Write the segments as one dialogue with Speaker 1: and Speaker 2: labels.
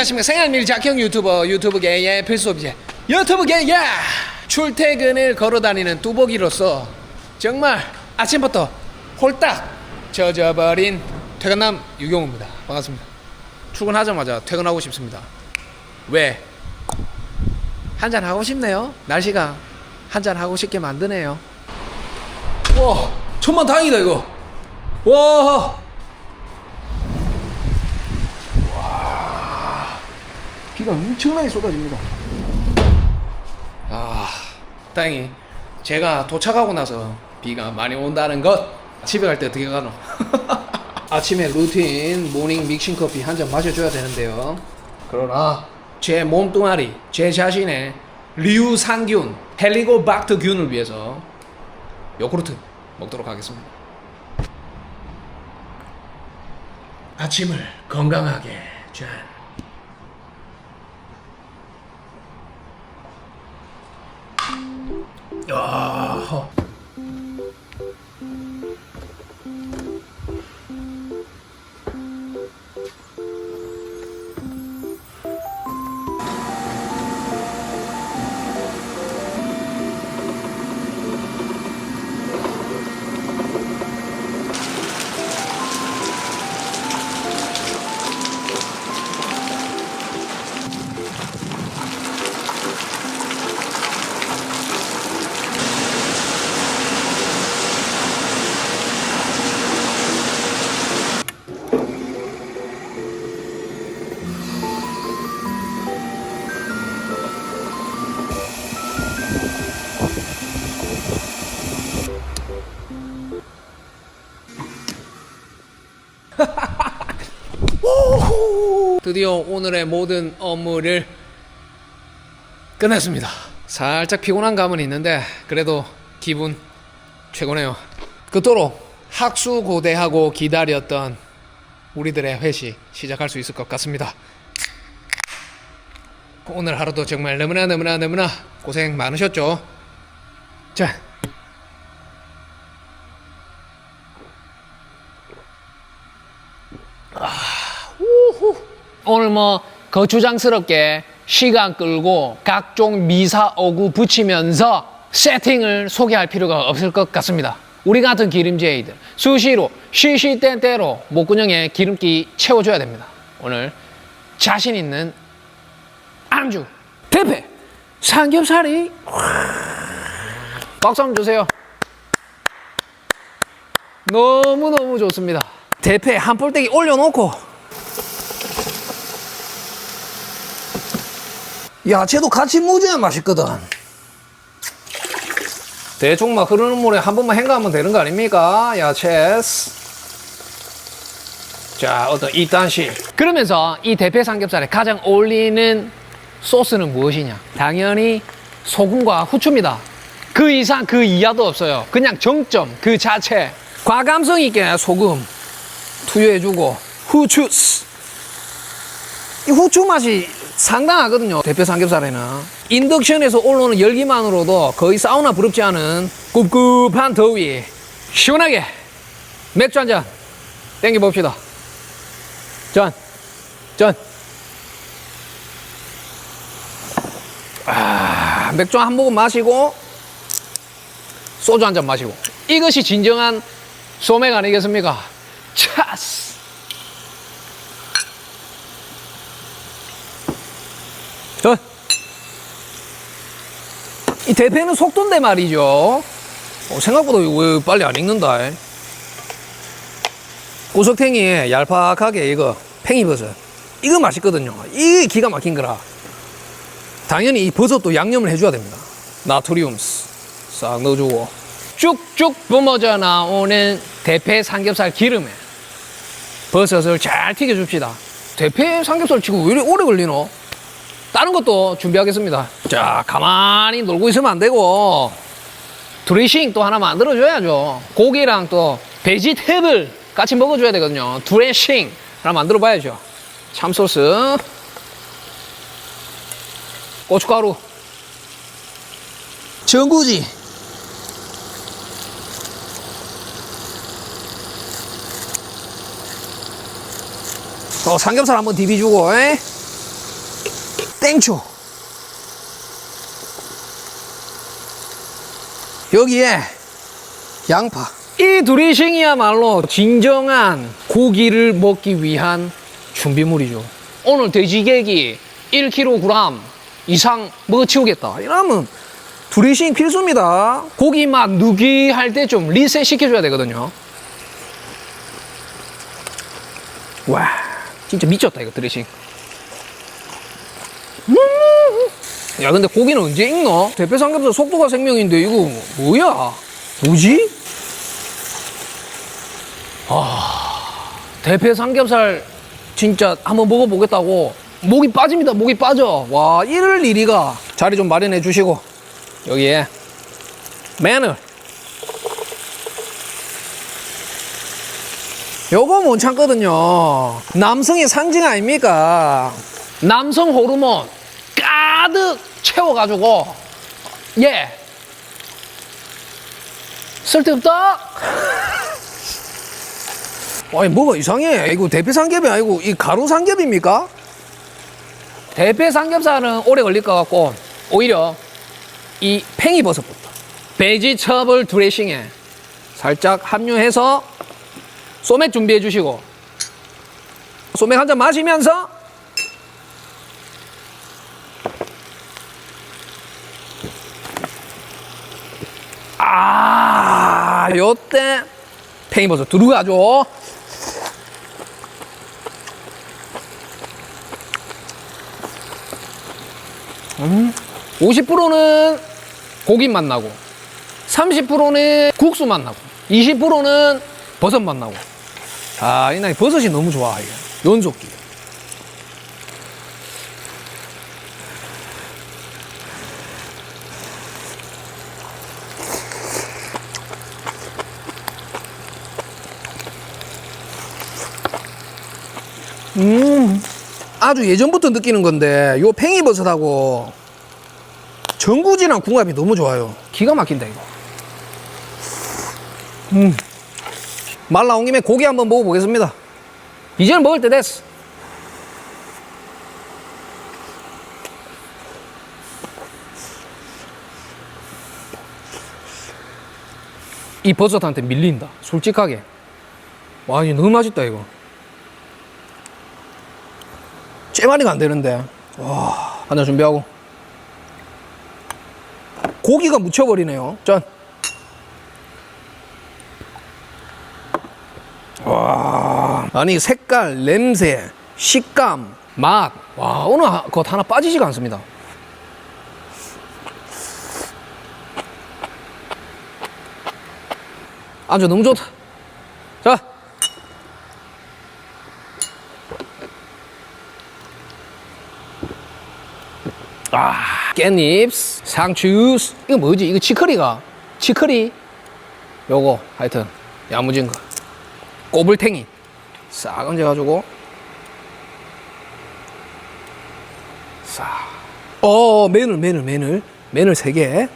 Speaker 1: 안녕하십니까. 생활밀 작형 유튜버 유튜브계의 필수 업체. 유튜브계의 출퇴근을 걸어다니는 뚜벅이로서 정말 아침부터 홀딱 젖어버린 퇴근남 유경호입니다. 반갑습니다. 출근하자마자 퇴근하고 싶습니다. 왜? 한잔 하고 싶네요. 날씨가 한잔 하고 싶게 만드네요. 와 천만 다행이다 이거. 와 비가 엄청나게 쏟아집니다. 아, 다행히 제가 도착하고 나서 비가 많이 온다는 것. 집에 갈 때 어떻게 가노? 아침에 루틴 모닝 믹싱 커피 한 잔 마셔줘야 되는데요. 그러나 제 몸뚱아리, 제 자신의 리우상균, 헬리고박터균을 위해서 요구르트 먹도록 하겠습니다. 아침을 건강하게 짠. 드디어 오늘의 모든 업무를 끝냈습니다. 살짝 피곤한 감은 있는데 그래도 기분 최고네요. 그토록 학수 고대하고 기다렸던 우리들의 회식 시작할 수 있을 것 같습니다. 오늘 하루도 정말 너무나 너무나 너무나 고생 많으셨죠? 자, 오늘 뭐 거추장스럽게 시간 끌고 각종 미사 오구 붙이면서 세팅을 소개할 필요가 없을 것 같습니다. 우리 같은 기름쟁이들 수시로 시시때때로 목구멍에 기름기 채워줘야 됩니다. 오늘 자신 있는 안주 대패 삼겹살이 박수 한번 주세요. 너무너무 좋습니다. 대패 한 볼때기 올려놓고 야채도 같이 묻어야 맛있거든. 대충 막 흐르는 물에 한 번만 헹가면 되는 거 아닙니까? 야채. 자, 어떤 이단시. 그러면서 이 대패 삼겹살에 가장 어울리는 소스는 무엇이냐? 당연히 소금과 후추입니다. 그 이상 그 이하도 없어요. 그냥 정점 그 자체. 과감성 있게 소금 투여해주고 후추. 이 후추 맛이 상당하거든요. 대패 삼겹살에는. 인덕션에서 올라오는 열기만으로도 거의 사우나 부럽지 않은 꿉꿉한 더위. 시원하게 맥주 한 잔 땡겨봅시다. 전, 전. 아, 맥주 한 모금 마시고 소주 한 잔 마시고 이것이 진정한 소맥 아니겠습니까? 차스. 전. 이 대패는 속도인데 말이죠. 어, 생각보다 왜 빨리 안 익는다. 고석탱이 얄팍하게 이거 팽이 버섯. 이거 맛있거든요. 이게 기가 막힌 거라. 당연히 이 버섯도 양념을 해줘야 됩니다. 나트리움 싹 넣어주고 쭉쭉 뿜어져 나오는 대패 삼겹살 기름에 버섯을 잘 튀겨줍시다. 대패 삼겹살 치고 왜 이렇게 오래 걸리노? 다른 것도 준비하겠습니다. 자, 가만히 놀고 있으면 안 되고, 드레싱 또 하나 만들어줘야죠. 고기랑 또 베지테블 같이 먹어줘야 되거든요. 드레싱 하나 만들어봐야죠. 참소스, 고춧가루, 전구지, 또 삼겹살 한번 디비주고, 에? 땡초. 여기에 양파. 이 드레싱이야말로 진정한 고기를 먹기 위한 준비물이죠. 오늘 돼지개기 1kg 이상 먹어치우겠다. 이러면 드레싱 필수입니다. 고기 막 누기할 때 좀 리셋 시켜줘야 되거든요. 와, 진짜 미쳤다 이거 드레싱. 음! 야, 근데 고기는 언제 익노? 대패 삼겹살 속도가 생명인데 이거 뭐야? 뭐지? 아, 대패 삼겹살 진짜 한번 먹어보겠다고 목이 빠집니다. 목이 빠져. 와, 이럴 일이가. 자리 좀 마련해 주시고 여기에 마늘. 요거 못 참거든요. 남성의 상징 아닙니까? 남성 호르몬 가득 채워가지고 예 쓸데없다. 아니 뭐가 이상해. 이거 대패 삼겹이 아니고 이 가루 삼겹입니까? 대패 삼겹살은 오래 걸릴 것 같고 오히려 이 팽이버섯부터 베지터블 드레싱에 살짝 합류해서 소맥 준비해 주시고 소맥 한 잔 마시면서 아 요때 팽이버섯 들어가죠 음, 50%는 고기 맛 나고 30%는 국수 맛 나고 20%는 버섯 맛 나고 아, 이 나이 버섯이 너무 좋아, 이게. 연속기. 아주 예전부터 느끼는 건데, 요 팽이버섯하고 전구지랑 궁합이 너무 좋아요. 기가 막힌다, 이거. 음. 말 나온 김에 고기 한번 먹어보겠습니다. 이제는 먹을 때 됐어. 이 버섯한테 밀린다. 솔직하게. 와, 이거 너무 맛있다, 이거. 째마리가 안 되는데. 와, 하나 준비하고. 고기가 묻혀버리네요. 짠. 와, 아니 색깔, 냄새, 식감, 맛, 와 하- 것 하나 빠지지가 않습니다. 아주 너무 좋다. 자, 아 깻잎, 상추, 이거 뭐지? 이거 치커리가 치커리. 요거 하여튼 야무진 거. 꼬불탱이 싹 얹어가지고 싹. 어 매늘 매늘 매늘 매늘 세 개.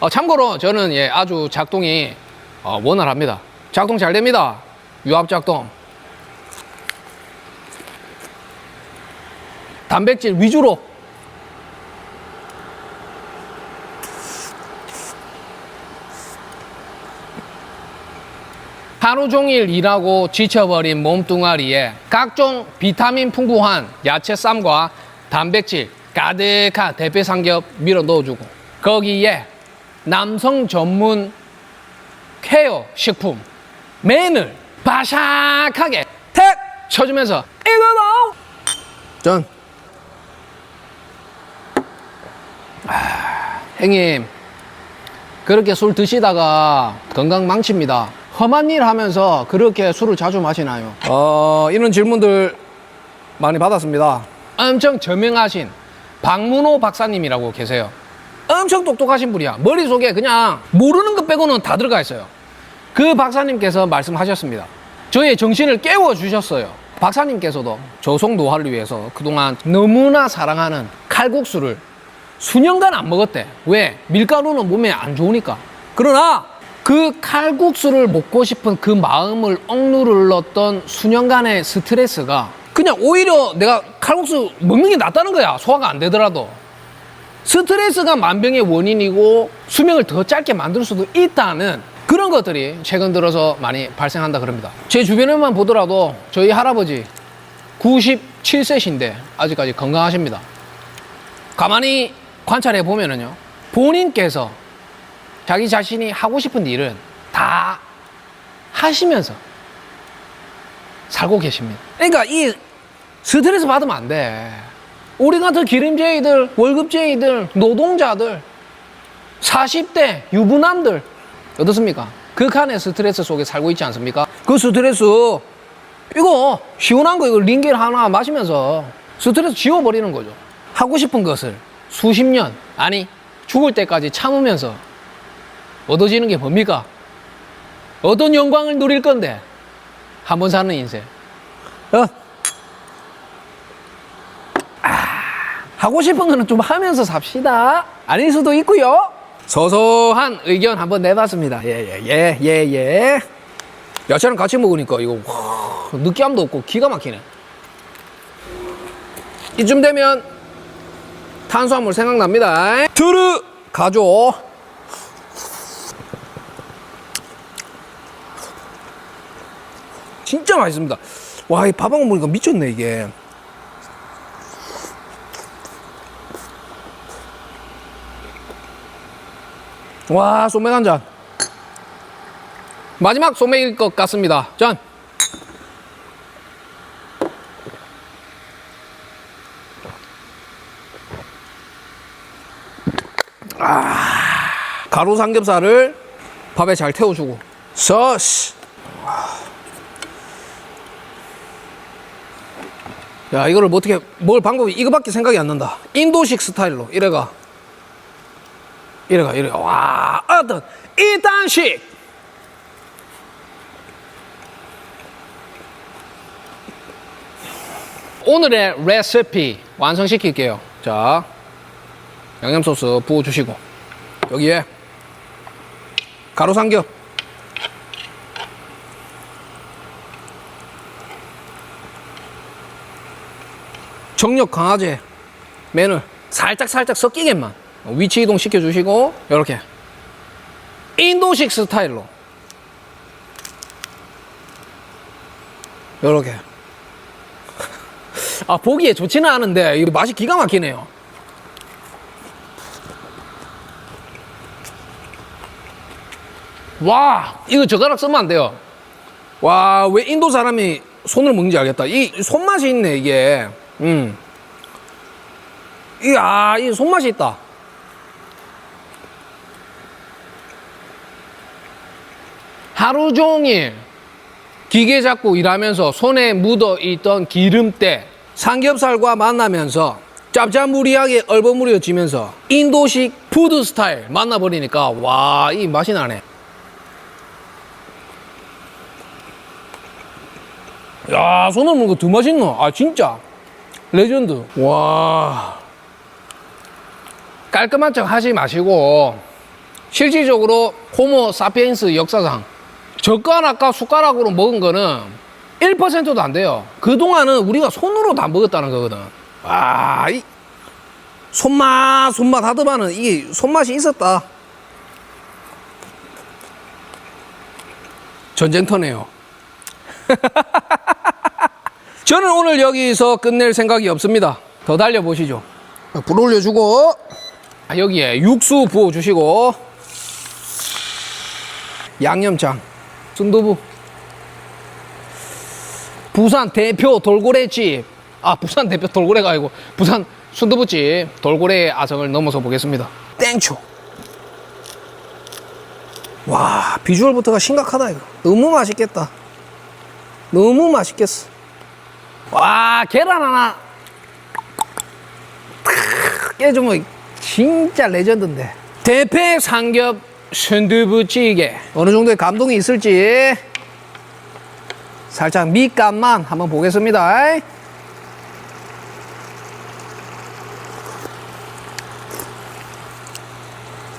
Speaker 1: 어, 참고로 저는 예 아주 작동이 어, 원활합니다. 작동 잘 됩니다. 유압 작동. 단백질 위주로. 하루 종일 일하고 지쳐버린 몸뚱아리에 각종 비타민 풍부한 야채 쌈과 단백질 가득한 대패 삼겹 밀어 넣어주고 거기에 남성 전문 케어 식품 맨을 바삭하게 택 쳐주면서 이거다 전 형님 그렇게 술 드시다가 건강 망칩니다. 험한 일 하면서 그렇게 술을 자주 마시나요? 어, 이런 질문들 많이 받았습니다. 엄청 저명하신 박문호 박사님이라고 계세요. 엄청 똑똑하신 분이야. 머릿속에 그냥 모르는 것 빼고는 다 들어가 있어요. 그 박사님께서 말씀하셨습니다. 저의 정신을 깨워 주셨어요. 박사님께서도 저속 노화를 위해서 그동안 너무나 사랑하는 칼국수를 수년간 안 먹었대. 왜? 밀가루는 몸에 안 좋으니까. 그러나 그 칼국수를 먹고 싶은 그 마음을 억누르렀던 수년간의 스트레스가 그냥 오히려 내가 칼국수 먹는 게 낫다는 거야. 소화가 안 되더라도. 스트레스가 만병의 원인이고 수명을 더 짧게 만들 수도 있다는 그런 것들이 최근 들어서 많이 발생한다 그럽니다. 제 주변에만 보더라도 저희 할아버지 97세신데 아직까지 건강하십니다. 가만히 관찰해 보면은요. 본인께서 자기 자신이 하고 싶은 일은 다 하시면서 살고 계십니다. 그러니까 이 스트레스 받으면 안 돼. 우리 같은 기름쟁이들, 월급쟁이들, 노동자들, 40대 유부남들 어떻습니까? 극한의 스트레스 속에 살고 있지 않습니까? 그 스트레스 이거 시원한 거 이거 링겔 하나 마시면서 스트레스 지워버리는 거죠. 하고 싶은 것을 수십 년 아니 죽을 때까지 참으면서 얻어지는 게 뭡니까? 어떤 영광을 누릴 건데 한 번 사는 인생. 어? 하고 싶은 거는 좀 하면서 삽시다. 아닐 수도 있고요. 소소한 의견 한번 내봤습니다. 예 예 예 예, 예, 예. 야채랑 같이 먹으니까 이거 와, 느끼함도 없고 기가 막히네. 이쯤 되면 탄수화물 생각납니다. 들어 가죠. 진짜 맛있습니다. 와, 이 밥하고 먹으니까 미쳤네, 이게. 와, 소맥 한 잔. 마지막 소맥일 것 같습니다. 짠. 가루 삼겹살을 밥에 잘 태워주고. 서시. 야, 이거를 뭐 어떻게 먹을 방법이 이거밖에 생각이 안 난다. 인도식 스타일로 이래가. 이래가 이래. 와, 어떤 이단식. 오늘의 레시피 완성시킬게요. 자, 양념 소스 부어주시고 여기에 가루 삼겹. 정력 강화제 맨을 살짝 살짝 섞이게만 위치 이동 시켜 주시고 이렇게. 인도식 스타일로. 이렇게. 아 보기에 좋지는 않은데 이 맛이 기가 막히네요 와 이거 젓가락 쓰면 안 돼요 와 왜 인도 사람이 손을 먹는지 알겠다 이 손맛이 있네 이게 음. 이야, 이 손맛이 있다. 하루 종일 기계 잡고 일하면서 손에 묻어 있던 기름때 삼겹살과 만나면서 짭짤무리하게 얼버무려지면서 인도식 푸드 스타일 만나버리니까 와, 이 맛이 나네. 야, 손을 먹는 거 더 맛있노? 아, 진짜. 레전드. 와. 깔끔한 척 하지 마시고, 실질적으로 호모 사피엔스 역사상 젓가락과 숟가락으로 먹은 거는 1%도 안 돼요. 그동안은 우리가 손으로 다 먹었다는 거거든. 와, 이 손맛, 손맛 하더만은 이게 손맛이 있었다. 전쟁터네요. 저는 오늘 여기서 끝낼 생각이 없습니다. 더 달려보시죠. 불 올려주고, 아, 여기에 육수 부어주시고, 양념장, 순두부, 부산 대표 돌고래집, 아, 부산 대표 돌고래가 아니고, 부산 순두부집 돌고래 아성을 넘어서 보겠습니다. 땡초. 와, 비주얼부터가 심각하다, 이거. 너무 맛있겠다. 너무 맛있겠어. 와 계란 하나. 탁 깨주면 진짜 레전드인데. 대패 삼겹 순두부찌개. 어느 정도의 감동이 있을지. 살짝 밑간만 한번 보겠습니다.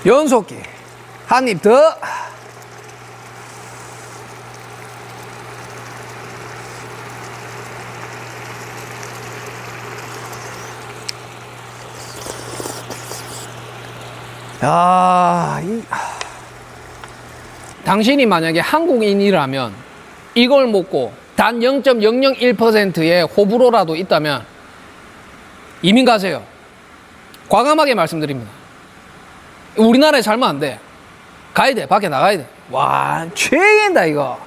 Speaker 1: 연속기. 한 입 더 야, 이... 당신이 만약에 한국인이라면 이걸 먹고 단 0.001%의 호불호라도 있다면 이민 가세요. 과감하게 말씀드립니다. 우리나라에 살면 안 돼. 가야 돼. 밖에 나가야 돼. 와, 최악이다, 이거.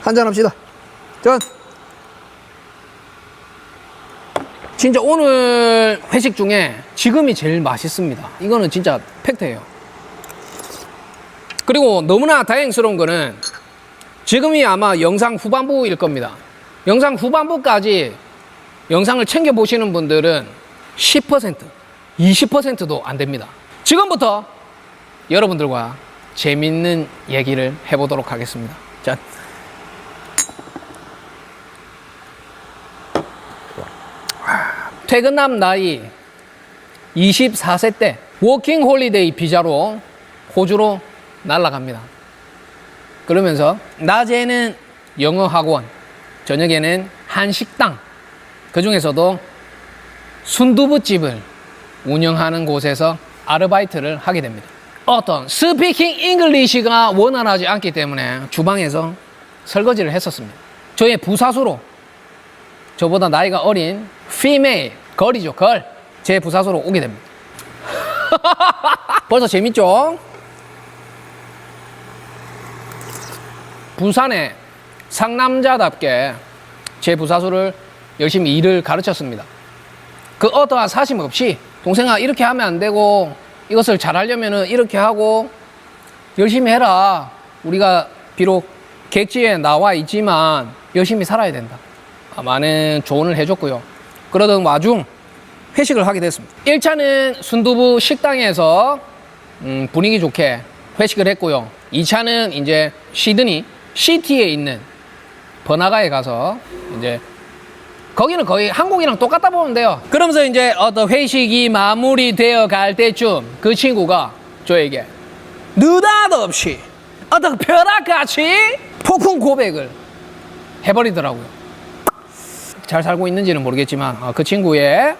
Speaker 1: 한잔 합시다. 전. 진짜 오늘 회식 중에 지금이 제일 맛있습니다. 이거는 진짜 팩트예요. 그리고 너무나 다행스러운 거는 지금이 아마 영상 후반부일 겁니다. 영상 후반부까지 영상을 챙겨 보시는 분들은 10%, 20%도 안 됩니다. 지금부터 여러분들과 재밌는 얘기를 해보도록 하겠습니다. 자. 퇴근남 나이 24세 때 워킹 홀리데이 비자로 호주로 날아갑니다. 그러면서 낮에는 영어 학원, 저녁에는 한식당, 그 중에서도 순두부집을 운영하는 곳에서 아르바이트를 하게 됩니다. 어떤 스피킹 잉글리시가 원활하지 않기 때문에 주방에서 설거지를 했었습니다. 저의 부사수로 저보다 나이가 어린 female 걸이죠 걸. 제 부사수로 오게 됩니다. 벌써 재밌죠? 부산에 상남자답게 제 부사수를 열심히 일을 가르쳤습니다. 그 어떠한 사심 없이 동생아 이렇게 하면 안 되고 이것을 잘하려면 이렇게 하고 열심히 해라. 우리가 비록 객지에 나와 있지만 열심히 살아야 된다. 아, 많은 조언을 해줬고요. 그러던 와중 회식을 하게 됐습니다. 1차는 순두부 식당에서 음, 분위기 좋게 회식을 했고요. 2차는 이제 시드니 시티에 있는 번화가에 가서 이제 거기는 거의 한국이랑 똑같다 보면 돼요. 그러면서 이제 어떤 회식이 마무리되어 갈 때쯤 그 친구가 저에게 느닷없이 어떤 벼락같이 폭풍 고백을 해버리더라고요. 잘 살고 있는지는 모르겠지만 어, 그 친구의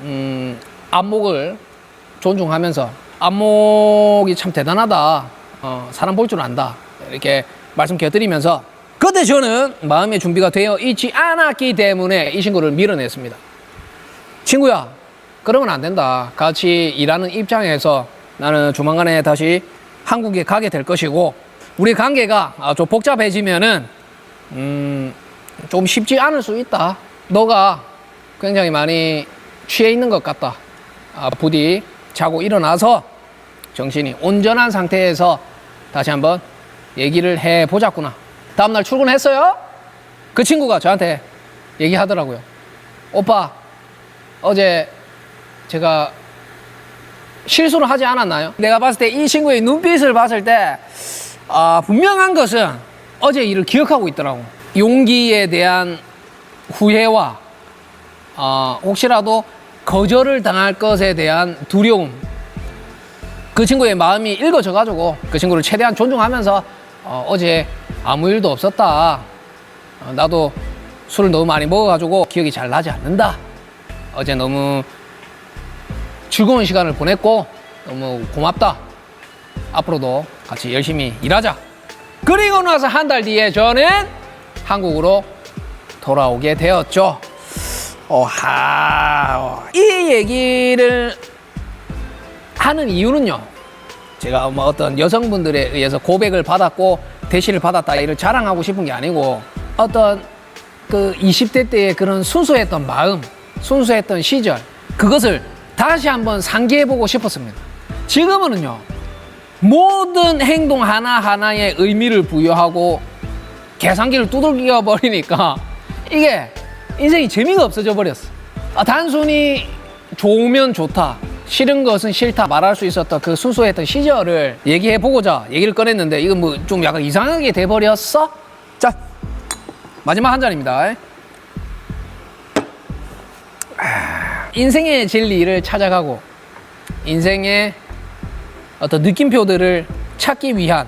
Speaker 1: 음, 안목을 존중하면서 안목이 참 대단하다. 어, 사람 볼 줄 안다. 이렇게 말씀 곁드리면서 그때 저는 마음의 준비가 되어 있지 않았기 때문에 이 친구를 밀어냈습니다. 친구야, 그러면 안 된다. 같이 일하는 입장에서 나는 조만간에 다시 한국에 가게 될 것이고 우리 관계가 아, 좀 복잡해지면은 음, 좀 쉽지 않을 수 있다. 너가 굉장히 많이 취해 있는 것 같다. 아, 부디 자고 일어나서 정신이 온전한 상태에서 다시 한번 얘기를 해 보자꾸나. 다음날 출근했어요? 그 친구가 저한테 얘기하더라고요. 오빠, 어제 제가 실수를 하지 않았나요? 내가 봤을 때 이 친구의 눈빛을 봤을 때, 아, 분명한 것은 어제 일을 기억하고 있더라고. 용기에 대한 후회와, 아, 혹시라도 거절을 당할 것에 대한 두려움. 그 친구의 마음이 읽어져 가지고 그 친구를 최대한 존중하면서 어, 어제 아무 일도 없었다. 어, 나도 술을 너무 많이 먹어 가지고 기억이 잘 나지 않는다. 어제 너무 즐거운 시간을 보냈고 너무 고맙다. 앞으로도 같이 열심히 일하자. 그리고 나서 한 달 뒤에 저는 한국으로 돌아오게 되었죠. 어하, 이 얘기를 하는 이유는요. 제가 뭐 어떤 여성분들에 의해서 고백을 받았고 대시를 받았다 이를 자랑하고 싶은 게 아니고 어떤 그 20대 때의 그런 순수했던 마음, 순수했던 시절 그것을 다시 한번 상기해보고 싶었습니다. 지금은요 모든 행동 하나 하나에 의미를 부여하고 계산기를 두들겨 버리니까 이게 인생이 재미가 없어져 버렸어. 아, 단순히 좋으면 좋다. 싫은 것은 싫다 말할 수 있었던 그 순수했던 시절을 얘기해 보고자 얘기를 꺼냈는데 이건 뭐 좀 약간 이상하게 돼 버렸어. 자 마지막 한 잔입니다. 아, 인생의 진리를 찾아가고 인생의 어떤 느낌표들을 찾기 위한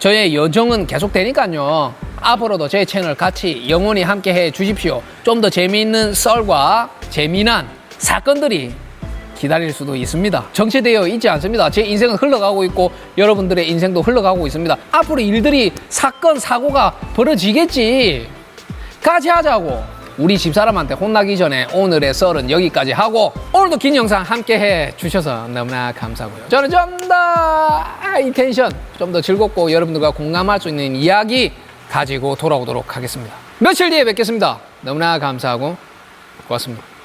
Speaker 1: 저의 여정은 계속되니까요. 앞으로도 제 채널 같이 영원히 함께 해 주십시오. 좀 더 재미있는 썰과 재미난 사건들이 기다릴 수도 있습니다. 정체되어 있지 않습니다. 제 인생은 흘러가고 있고 여러분들의 인생도 흘러가고 있습니다. 앞으로 일들이 사건 사고가 벌어지겠지. 같이 하자고. 우리 집사람한테 혼나기 전에 오늘의 썰은 여기까지 하고 오늘도 긴 영상 함께 해 주셔서 너무나 감사하고요. 저는 좀더이 텐션 좀 더 즐겁고 여러분들과 공감할 수 있는 이야기 가지고 돌아오도록 하겠습니다. 며칠 뒤에 뵙겠습니다. 너무나 감사하고 고맙습니다.